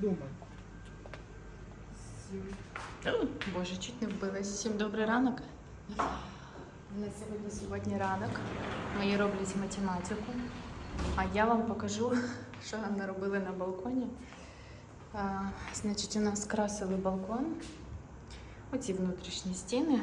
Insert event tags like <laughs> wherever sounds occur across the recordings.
Дома. Боже, чуть не вбилась. Всім добрий ранок. У нас сьогодні сьогодні ранок. Мої роблять математику. А я вам покажу, що нам наробили на балконі. А, значить, у нас красили балкон. Оці внутрішні стіни.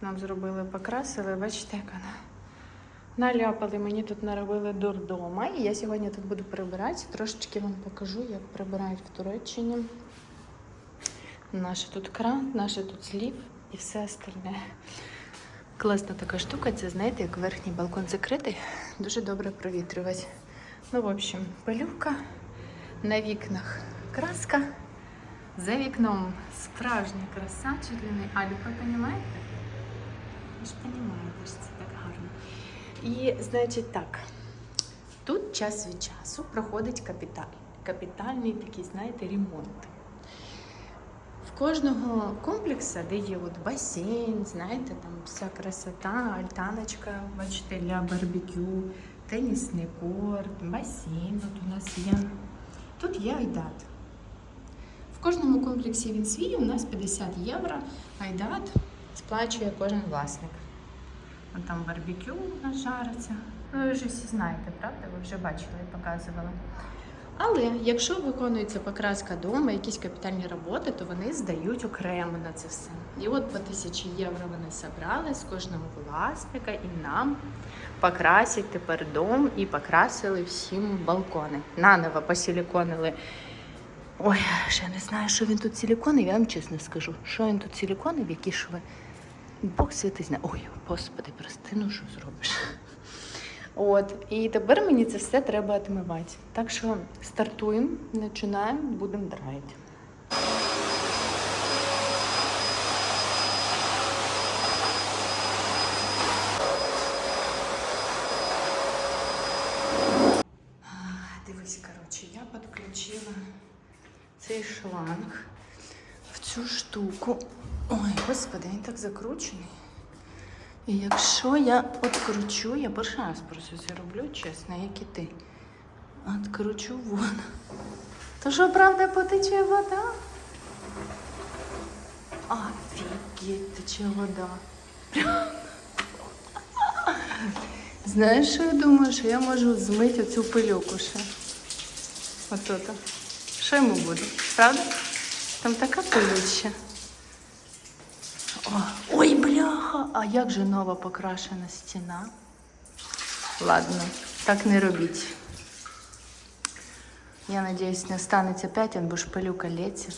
Нам зробили, покрасили. Бачите, як вона. Наляпали, мені тут наробили дурдома. І я сьогодні тут буду прибирати. Трошечки вам покажу, як прибирають в Туреччині. Наш тут кран, наш тут слів і все остальне. Класна така штука, це знаєте, як верхній балкон закритий, дуже добре провітрювати. Ну, в общем, пилюка на вікнах краска. За вікном справжня краса, чуть ли не Альпа, розумієте? Ви ж розумієте, що це. І, значить, так, тут час від часу проходить капіталь. Капітальний такий, знаєте, ремонт. В кожного комплексу, де є от басейн, знаєте, там вся красота, альтаночка, бачите, для барбекю, тенісний корт, басейн от у нас є. Тут є айдат. В кожному комплексі він свій, у нас 50 євро. Айдат сплачує кожен власник. Там барбекю у нас жариться. Ну, ви вже всі знаєте, правда? Ви вже бачили і показували. Але якщо виконується покраска дому, якісь капітальні роботи, то вони здають окремо на це все. І от по тисячі євро вони зібрали з кожного власника і нам покрасять тепер дом і покрасили всім балкони. Наново посиліконили. Ой, ще не знаю, що він тут силіконив, я вам чесно скажу. Що він тут силіконив, які шви. Бог святий знає. Ой, господи, прости, ну що зробиш? <laughs> От, і тепер мені це все треба відмивати. Так що стартуємо, починаємо, будемо драїти. А, Дивись, коротше, я підключила цей шланг в цю штуку. Ой, господи, він так закручений. І якщо я откручу, я перший раз просто це роблю, чесно, як і ти. Откручу вон. То що, правда, потече вода? Офігеть, тече вода. Знаєш, що я думаю, що я можу змити оцю пилюку ще. Ото-то. Що йому буде? Правда? Там така пилюча. О, ой, бляха! А як же нова покрашена стіна? Ладно, так не робіть. Я надіюсь, не станеться опять, бо ж пилюка лється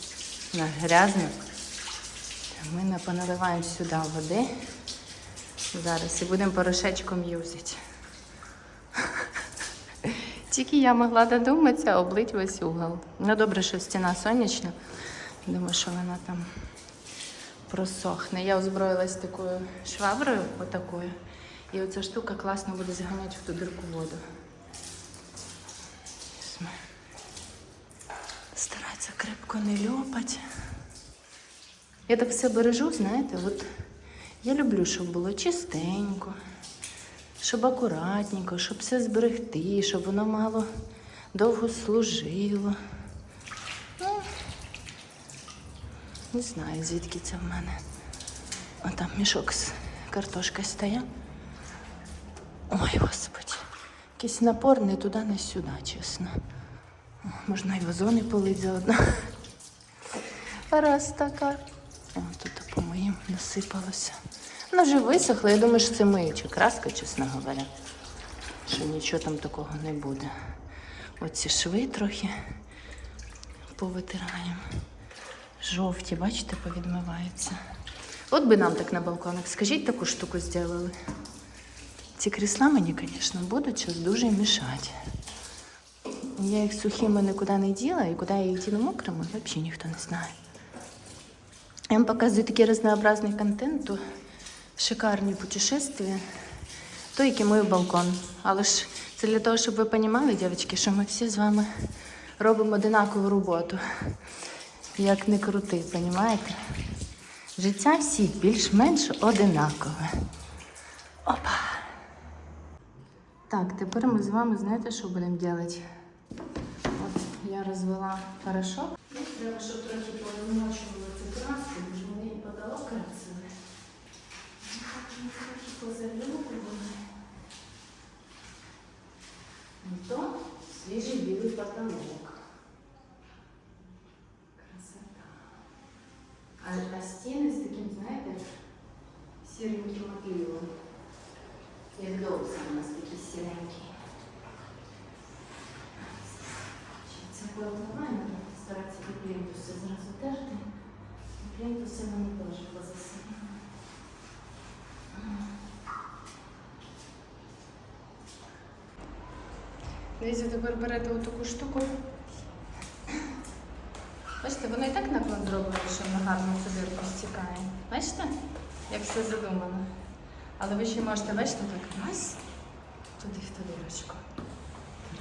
на грязно. Ми не поналиваємо сюди води. Зараз і будемо порошечком юзати. <laughs> Тільки я могла додуматися, облить весь угол. Ну добре, що стіна сонячна. Думаю, що вона там просохне. Я озброїлась такою шваброю, отакою. І оця штука класно буде заганяти в ту дирку воду. Щас Старатися крепко не льопати. Я так все бережу, знаєте, от я люблю, щоб було чистенько, щоб акуратненько, щоб все зберегти, щоб воно мало довго служило. Ну, не знаю, звідки це в мене. А там мішок з картошкою стояв. Ой, господи. Якийсь напор не туди, не сюди, чесно. О, Можна і вазони полить заодно. Раз така. О, тут по моїм насипалося. Воно вже висохло, я думаю, що це миюча краска, чесно говоря. Що нічого там такого не буде. Оці шви трохи повитираємо. Жовті, бачите, повідмиваються. От би нам так на балконах. Скажіть, таку штуку зробили. Ці крісла мені, звісно, будуть зараз дуже мішати. Я їх сухими нікуди не діла, і куди я їх діну мокрими, взагалі ніхто не знає. Я вам показую такий разнообразний контент, то шикарні путешествия, то який мою балкон. Але ж це для того, щоб ви розуміли, дівчатки, що ми всі з вами робимо одинакову роботу. Як не крути, понімаєте? Життя всі більш-менш одинакове. Опа. Так, тепер ми з вами знаєте, що будемо робити? От я розвела порошок. Треба, щоб трохи порозмочувала цю краску, бо ж мені і подало красиве. Ну, так, ну, трохи позалюбували. Ну, то свіжий білий потолок. Красота. А, а стіни з таким, знаєте, сіреньким отливом. Як довго у нас такі сіренькі. Це планування, старатися до плінтуси зразу терти. Плінтуси мені теж позасилили. Дивіться, тепер берете отаку штуку. Бачите, воно і так наклон зроблено, що воно гарно дирку стікає. Бачите, як все задумано. Але ви ще можете, бачите, так раз, туди в ту дирочку.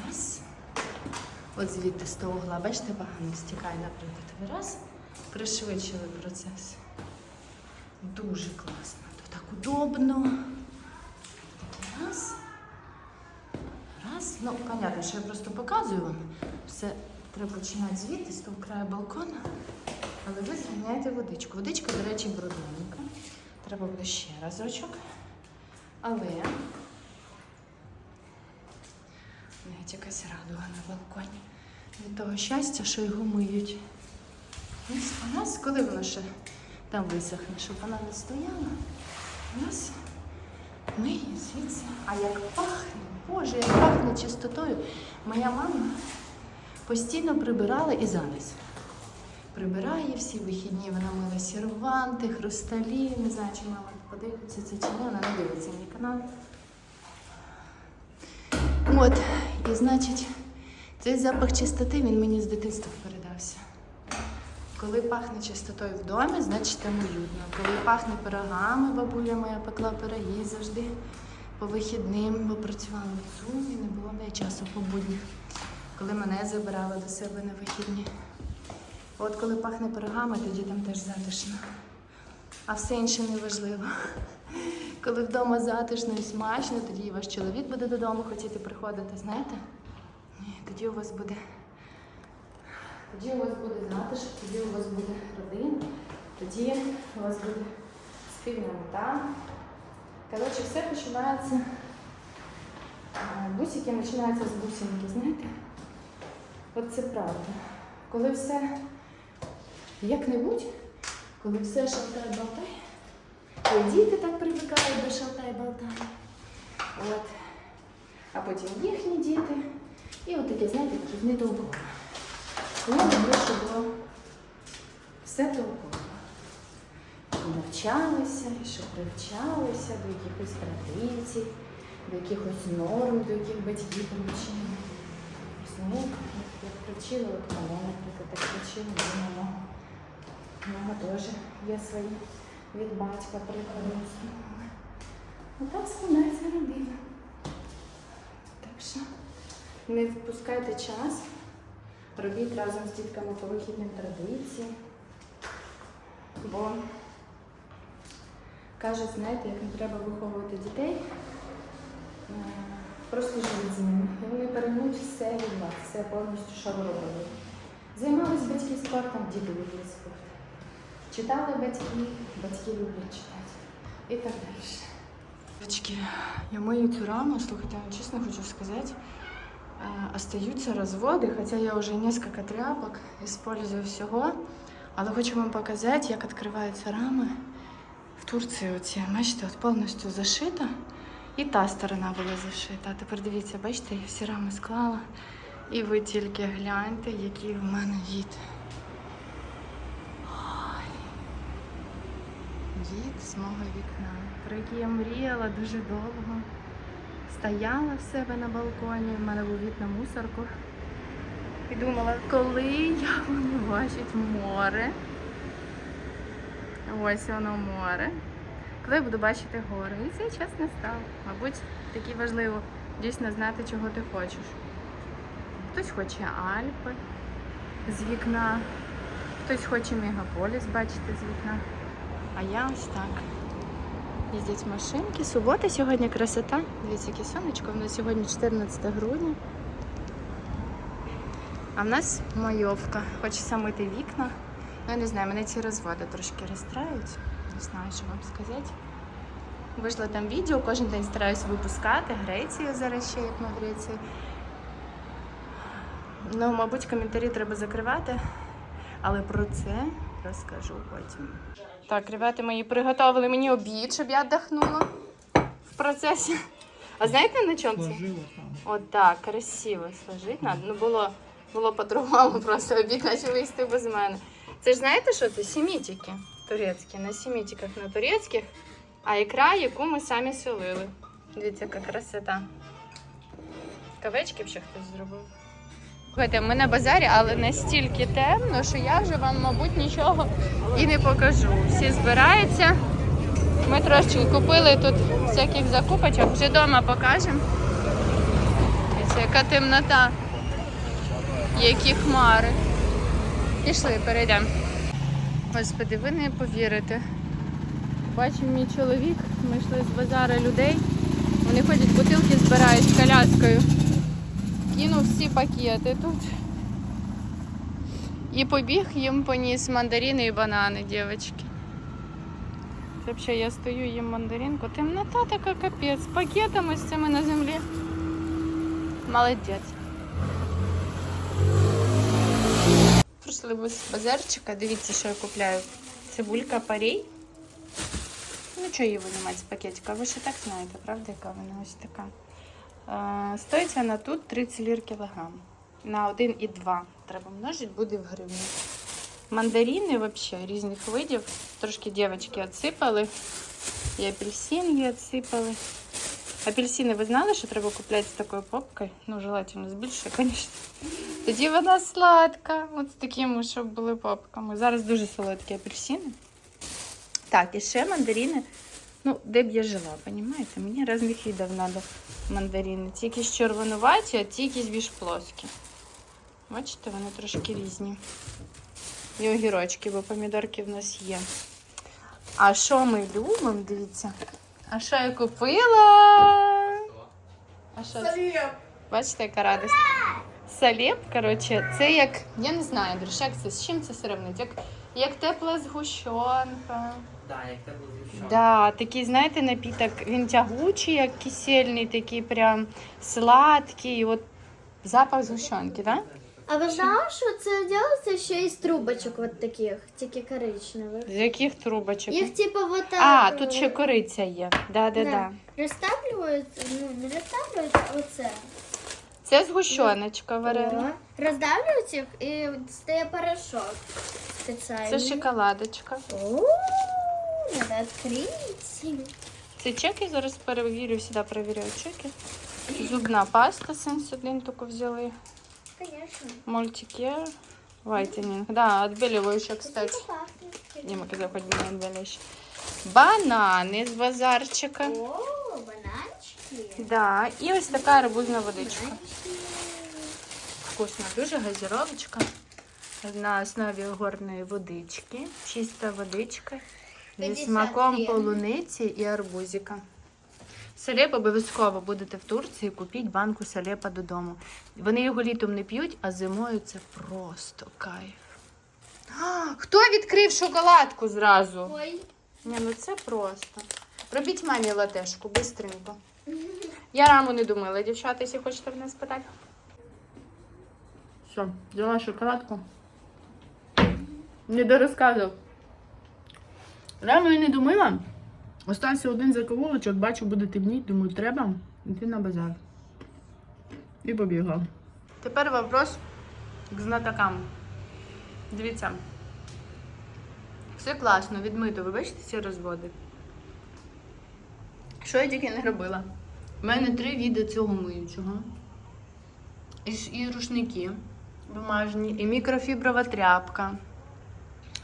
Раз. От звідти з того угла, бачите, погано стікає, наприклад. Раз, пришвидшили процес. Дуже класно. Тут так удобно. Раз. Раз. Ну, понятно, що я просто показую вам. Все треба починати звідти, з того краю балкона. Але ви зганяєте водичку. Водичка, до речі, брудненька. Треба буде ще разочок. Але навіть якась радуга на балконі. Від того щастя, що його миють. У нас, коли воно ще там висохне, щоб вона не стояла, у нас миє звідси. А як пахне, Боже, як пахне чистотою. Моя мама постійно прибирала і зараз. Прибирає всі вихідні, вона мила серванти, хрусталі. Не знаю, чи мама подивиться це чи ні, вона не дивиться мій канал. От, і значить, цей запах чистоти він мені з дитинства передався. Коли пахне чистотою в домі, значить там уютно. Коли пахне пирогами, бабуля моя пекла пироги завжди по вихідним, бо працювала в Зумі, не було неї часу по буднях. Коли мене забирали до себе на вихідні. От коли пахне пирогами, тоді там теж затишно. А все інше не важливо. Коли вдома затишно і смачно, тоді ваш чоловік буде додому хотіти приходити, знаєте? Ні, тоді у вас буде. Тоді у вас буде затишок, тоді у вас буде родина, тоді у вас буде спільна мета. Коротше, все починається. Бусики починаються з бусинки, знаєте? От це правда. Коли все як-небудь, коли все шалтає болтає, то і діти так привикають до шалтай болтай. От. А потім їхні діти. І от таке, знаєте, не толково. Я люблю, було все толково. І навчалися, і щоб привчалися до якихось традицій, до якихось норм, до яких батьки привчили. Розумієте? Як привчили, от мене, наприклад, так привчили, і мама. Мама теж є свої від батька приклади. Отак складається родина. Так що не впускайте час, робіть разом з дітками по вихідним традиції. Бо кажуть, знаєте, як не треба виховувати дітей, е, просто живіть з ними. Вони переймуть все від вас, все повністю, що ви робили. Займались батьки спортом, діти люблять спорт. Читали батьки, батьки люблять читати. І так далі. Дочки, я мою цю раму, слухайте, чесно хочу сказати, остаются разводы, хотя я уже несколько тряпок использую всього. Але хочу вам показати, як відкриваються рами. В Турції оці, бачите, от повністю зашита. І та сторона була зашита. А тепер дивіться, бачите, я всі рами склала. І ви тільки гляньте, який в мене від. Ой. Від з мого вікна, про який я мріяла дуже довго. Стояла в себе на балконі, в мене був від на мусорку. І думала, коли я буду бачити море. Ось воно море. Коли я буду бачити гори. І цей час не став. Мабуть, таки важливо дійсно знати, чого ти хочеш. Хтось хоче Альпи з вікна, хтось хоче мегаполіс бачити з вікна. А я ось так. Їздять машинки. Субота сьогодні красота. Дивіться, яке сонечко. У нас сьогодні 14 грудня. А в нас майовка. Хочеться мити вікна. Ну, я не знаю, мене ці розводи трошки розстраюють. Не знаю, що вам сказати. Вийшло там відео, кожен день стараюся випускати. Грецію зараз ще, як в Греції. Ну, мабуть, коментарі треба закривати, але про це розкажу потім. Так, ребята мої приготували мені обід, щоб я віддохнула в процесі. А знаєте на чому це? От так, красиво сложить надо. Ну було, було по-другому, <laughs> просто обід почали їсти без мене. Це ж знаєте, що це? Сімітики турецькі. На сімітиках на турецьких, а ікра, яку ми самі солили. Дивіться, яка красота. Кавечки б ще хтось зробив. Слухайте, ми на базарі, але настільки темно, що я вже вам, мабуть, нічого і не покажу. Всі збираються. Ми трошки купили тут всяких закупочок, вже вдома покажемо. Яка темнота. Які хмари. Пішли, перейдемо. Господи, ви не повірите. Бачив мій чоловік, ми йшли з базару людей. Вони ходять, бутилки збирають з коляскою. Кинув всі пакети тут. І побіг їм поніс мандарини і банани, дівчатки. Взагалі я стою, їм мандаринку. Темнота така капець. Пакетами з цими на землі. Молодець. Прийшли з базарчика. Дивіться, що я купляю. Цибулька парей. Ну, чого її винімати з пакетика? Ви ще так знаєте, правда, яка вона ось така. Стоїть вона тут 30 лір кілограм. На 1,2 треба множити, буде в гривні. Мандарини взагалі різних видів. Трошки дівчатки відсипали. І апельсин є відсипали. Апельсини ви знали, що треба купляти з такою попкою? Ну, желательно з більшою, звісно. Тоді вона сладка. От з такими, щоб були попками. Зараз дуже солодкі апельсини. Так, і ще мандарини. Ну, де б я жила, розумієте? Мені різних видів треба мандарини. Ті якісь червонуваті, а ті якісь більш плоскі. Бачите, вони трошки різні. І огірочки, бо помідорки в нас є. А що ми любимо? Дивіться. А що я купила? А що це? Бачите, яка радість. Салеп, коротше, це як, я не знаю, друзі, як це, з чим це сравнити? Як, як тепла згущенка. Да, як це було зівшо. Да, такий, знаєте, напіток, він тягучий, як кисельний, такий прям сладкий. От запах згущенки, так? Да? А ви знали, що це робиться ще із трубочок от таких, тільки коричневих? З яких трубочок? Їх типу вот так. А, тут ще кориця є. Да, да, да. Розтаплюють, ну не розтаплюють, а оце. Це згущеночка варена. Роздавлюють їх і стає порошок спеціальний. Це шоколадочка. О, надо відкрити. Це чеки, зараз перевірю, завжди перевіряю чеки. Зубна паста сенсодин тільки взяли. Конечно. Мультикер. Вайтенінг. Да, отбеливающая, кстати. Дима казав, хоч не отбеливающий. Банани з базарчика. О, бананчики. Да, і ось така арбузна водичка. Вкусно, дуже газіровочка. На основі горної водички. Чиста водичка. Зі 50 смаком гривень. полуниці і арбузика. Салеп обов'язково будете в Турції, купіть банку салепа додому. Вони його літом не п'ють, а зимою це просто кайф. А, хто відкрив шоколадку зразу? Ой. Ні, ну це просто. Робіть мамі латешку, бистренько. <laughs> Я раму не думала, дівчата, якщо хочете в нас питати. Все, взяла шоколадку. Не дорозказував. Раму я не думала. Остався один заколочок, бачу, буде темніть, думаю, треба йти на базар. І побігла. Тепер вопрос к знатокам. Дивіться. Все класно, відмито. Ви бачите ці розводи? Що я тільки не робила? У мене три віди цього миючого. І, і рушники бумажні, і мікрофіброва тряпка.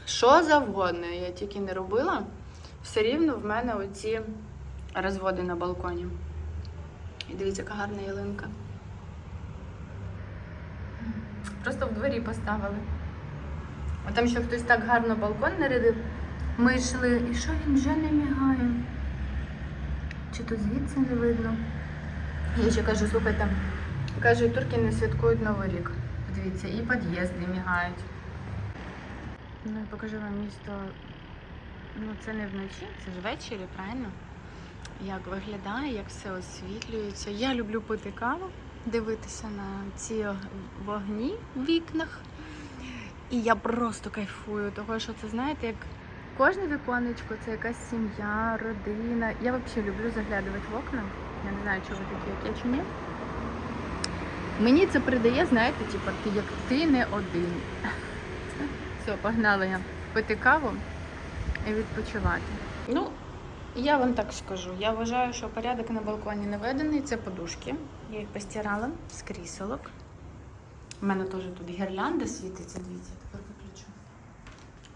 Що завгодно я тільки не робила, все рівно в мене оці розводи на балконі. І дивіться, яка гарна ялинка. Просто в дворі поставили. А там ще хтось так гарно балкон нарядив. Ми йшли, і що він вже не мігає? Чи то звідси не видно? Я ще кажу, слухайте, кажуть, турки не святкують Новий рік. дивіться, і під'їзди мігають. Ну покажу вам місто. Ну, це не вночі, це ж ввечері, правильно? Як виглядає, як все освітлюється. Я люблю пити каву, дивитися на ці вогні в вікнах. І я просто кайфую, того що це знаєте, як кожне віконечко це якась сім'я, родина. Я взагалі люблю заглядувати в окна. Я не знаю, чи ви такі, як я чи ні. Мені це придає, знаєте, типу, ти як ти не один. Все, погнали пити каву і відпочивати. Ну, я вам так скажу. Я вважаю, що порядок на балконі наведений. Це подушки. Я їх постирала з кріселок. У мене теж тут гірлянда світиться, дивіться, тепер виключу.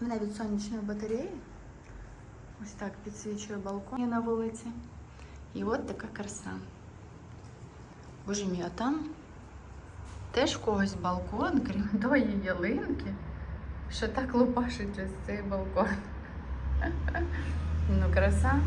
У мене від сонячної батареї. Ось так підсвічує балкон Я на вулиці. І от така краса. Боже мій, а там теж в когось балкон, крім тої ялинки, що так лупашить ось цей балкон. Ну, краса.